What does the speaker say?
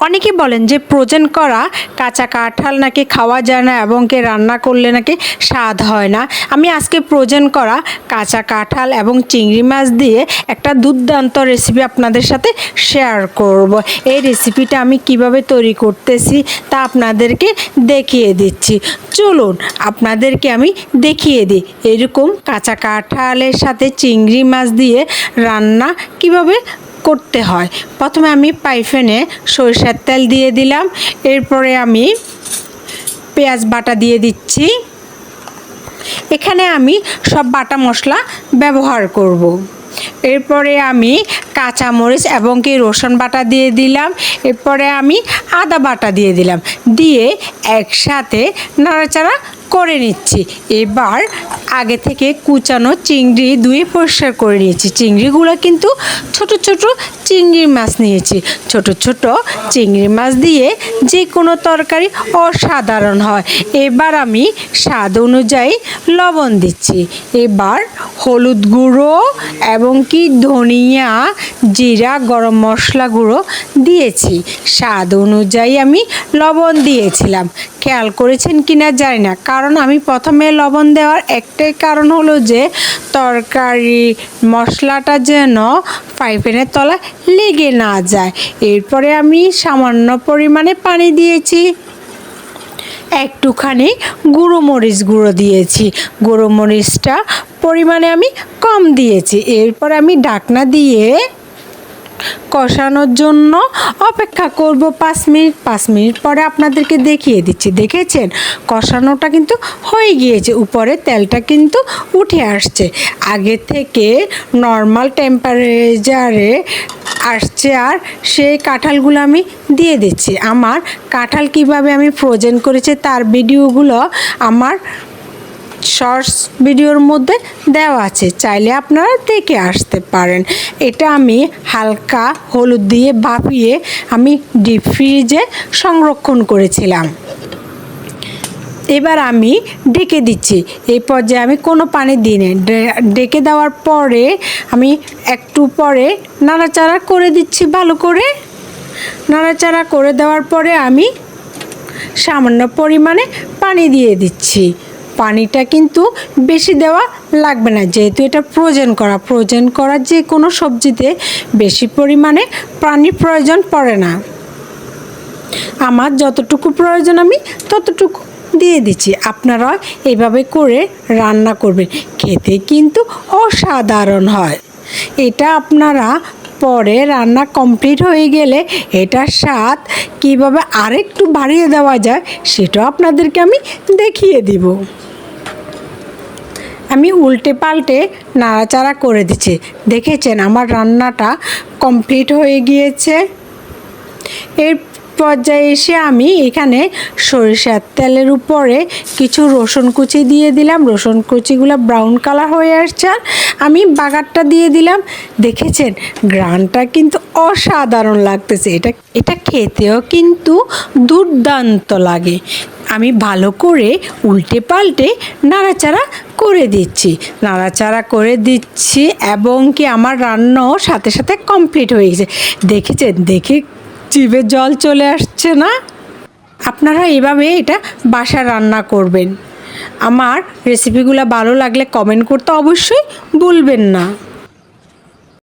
অনেকে বলেন যে প্রোজেন করা কাঁচা কাঁঠাল নাকি খাওয়া যায় না এবং কে রান্না করলে নাকি স্বাদ হয় না। আমি আজকে প্রোজেন করা কাঁচা কাঁঠাল এবং চিংড়ি মাছ দিয়ে একটা দুর্দান্ত রেসিপি আপনাদের সাথে শেয়ার করব। এই রেসিপিটা আমি কীভাবে তৈরি করতেছি তা আপনাদেরকে দেখিয়ে দিচ্ছি। চলুন আপনাদেরকে আমি দেখিয়ে দিই। এরকম কাঁচা কাঁঠালের সাথে চিংড়ি মাছ দিয়ে রান্না কীভাবে করতে হয়। প্রথমে আমি পাইফেনে সরিষার তেল দিয়ে দিলাম। এরপরে আমি পেঁয়াজ বাটা দিয়ে দিচ্ছি। এখানে আমি সব বাটা মশলা ব্যবহার করব। এরপরে আমি কাঁচামরিচ এবং কি রসুন বাটা দিয়ে দিলাম। এরপরে আমি আদা বাটা দিয়ে দিলাম। দিয়ে একসাথে নাড়াচাড়া করে নিচ্ছি। এবার আগে থেকে কুচানো চিংড়ি ধুয়ে পরিষ্কার করে নিয়েছি। চিংড়িগুলো কিন্তু ছোট ছোট চিংড়ির মাছ নিয়েছি। ছোট ছোট চিংড়ি মাছ দিয়ে যে কোনো তরকারি অসাধারণ হয়। এবার আমি স্বাদ অনুযায়ী লবণ দিচ্ছি। এবার হলুদ গুঁড়ো এবং কি ধনিয়া, জিরা, গরম মশলা গুঁড়ো দিয়েছি। স্বাদ অনুযায়ী আমি লবণ দিয়েছিলাম। খেয়াল করেছেন কিনা জানি না, কারণ আমি প্রথমে লবণ দেওয়ার একটাই কারণ হলো যে তরকারি মশলাটা যেন পাইপেনের তলা লেগে না যায়। এরপরে আমি সামান্য পরিমাণে পানি দিয়েছি। একটুখানি গুঁড়ো মরিচ গুঁড়ো দিয়েছি। গুঁড়ো মরিচটা পরিমাণে আমি কম দিয়েছি। এরপর আমি ঢাকনা দিয়ে কষানোর জন্য অপেক্ষা করব পাঁচ মিনিট। পাঁচ মিনিট পরে আপনাদেরকে দেখিয়ে দিচ্ছি, দেখেছেন? কষানোটা কিন্তু হয়ে গিয়েছে, উপরে তেলটা কিন্তু উঠে আসছে। আগে থেকে নর্মাল টেম্পারেচারে আসছে আর সেই কাঁঠালগুলো আমি দিয়ে দিচ্ছি। আমার কাঁঠাল কীভাবে আমি ফ্রোজেন করেছি তার ভিডিওগুলো আমার শর্টস ভিডিওর মধ্যে দেওয়া আছে, চাইলে আপনারা দেখে আসতে পারেন। এটা আমি হালকা হলুদ দিয়ে ভাপিয়ে আমি ডিপ ফ্রিজে সংরক্ষণ করেছিলাম। এবার আমি ডেকে দিচ্ছি। এই পর্যায়ে আমি কোনো পানি দিই না ডেকে দেওয়ার পরে আমি একটু পরে নাড়াচাড়া করে দিচ্ছি ভালো করে। নাড়াচাড়া করে দেওয়ার পরে আমি সামান্য পরিমাণে পানি দিয়ে দিচ্ছি। পানিটা কিন্তু বেশি দেওয়া লাগবে না। যেহেতু এটা ফ্রোজেন করা ফ্রোজেন করা যে কোনো সবজিতে বেশি পরিমাণে পানির প্রয়োজন পড়ে না। আমার যতটুকু প্রয়োজন আমি ততটুকু দিয়ে দিচ্ছি। আপনারা এভাবে করে রান্না করবেন। খেতে কিন্তু অসাধারণ হয়। এটা আপনারা পরে রান্না কমপ্লিট হয়ে গেলে এটার স্বাদ কীভাবে আরেকটু বাড়িয়ে দেওয়া যায়, সেটাও আপনাদেরকে আমি দেখিয়ে দিব। আমি উল্টে পাল্টে নাড়াচাড়া করে দিচ্ছি। দেখেছেন আমার রান্নাটা কমপ্লিট হয়ে গিয়েছে। এর পর্যায়ে এসে আমি এখানে সরিষার তেলের উপরে কিছু রসুন কুচি দিয়ে দিলাম। রসুন কুচিগুলো ব্রাউন কালার হয়ে আসছে। আমি বাগারটা দিয়ে দিলাম। দেখেছেন? গ্রানটা কিন্তু অসাধারণ লাগতেছে। এটা এটা খেতেও কিন্তু দুর্দান্ত লাগে। আমি ভালো করে উল্টে পাল্টে নাড়াচাড়া করে দিচ্ছি। নাড়াচাড়া করে দিচ্ছি এবং কি আমার রান্নাও সাথে সাথে কমপ্লিট হয়ে গেছে। দেখেছেন? দেখে জিভে জল চলে আসছে না? আপনারা এভাবে এটা বাসা রান্না করবেন। আমার রেসিপিগুলো ভালো লাগলে কমেন্ট করতে অবশ্যই ভুলবেন না।